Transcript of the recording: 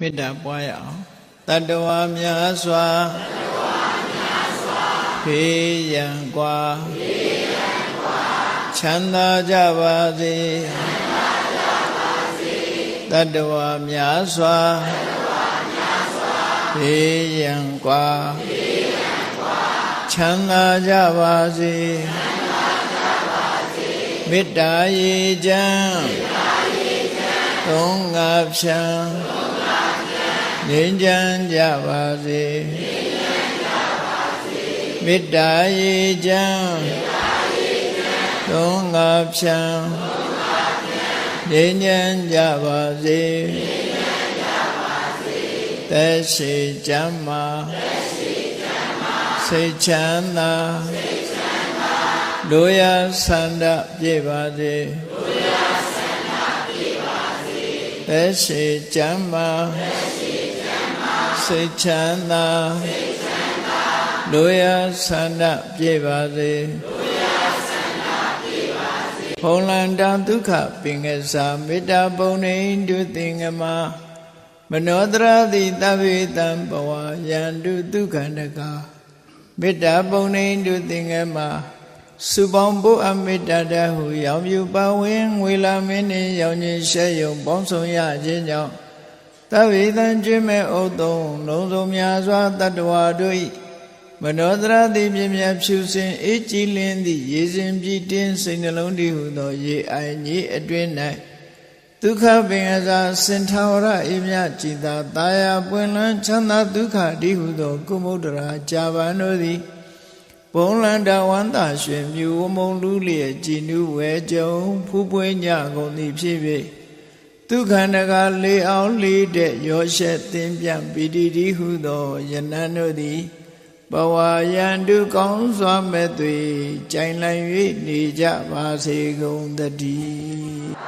မေတ္တာပွားရအောင်တတ္တဝါများစွာဖေးရန်กว่าချမ်းသာကြပါစေတတ္တဝါများစွာဖေးရန်กว่าချမ်းသာကြပါစေမေတ္တာရေချမ်းသုံးငါဖြံ ငြိမ်းချမ်းကြပါစေမေတ္တာရေချမ်းသုံးငါဖြံငြိမ်းချမ်းကြပါစေသက်ရှိချမ်းမာစိတ်ချမ်းသာတို့ရဆန္ဒပြေပါစေ သက်ရှိချမ်းမာစိတ်ချမ်းသာတို့ရဆန္ဒပြေပါစေဖုံလန္တဒုက္ခပင်ကစားမေတ္တာပုံနေတုသင်္ကမမနောတရတိတဗ္ဗေတံဘဝယန္တုဒုက္ခန္တကာမေတ္တာပုံနေတုသင်္ကမ စုပေါင်းဖို့အမေတ္တာတဟုရောင်ပြူပါဝင်ငွေလာမင်းနှင့်ရောင်ခြင်းရှဲယုံပေါင်းဆောင်ရခြင်းကြောင့်တဗ္ဗေတံကျွေးမဲ့ဥသုံးလုံးစုံများစွာတတ္တဝါတို့၏မနောတရတိပြင်းမြတ်ဖြူစင်အေးကြည်လင်းသည့်ရေစဉ်ပြည့်တင်းစိတ်နှလုံးတည်ဟုသော ရေအိုင်ကြီးအတွင်း၌ဒုက္ခပင်အစာစင်ထာဝရအေးမြကြည်သာတာယာပွင့်လန်းချမ်းသာဒုက္ခတည်ဟုသော ကုမုဒ္ဒရာကြာပန်တို့သည် ဘုံလန္တဝန္တာရွှင်မြူဝမုံလူလျက်ကြည်နူးဝဲကြုံဖူးပွင့်ကြကုန်သည်ဖြစ်ဖြစ်ဒုက္ခန္တကလေအောင်လေးတဲ့ရောရှက်သင်ပြန်ပီတိတိဟုသောယနန်တို့သည်ဘဝယံတုကောင်းစွာမဲ့သွေကြိုင်လိုက်၍နေကြပါစေကုန်တည်း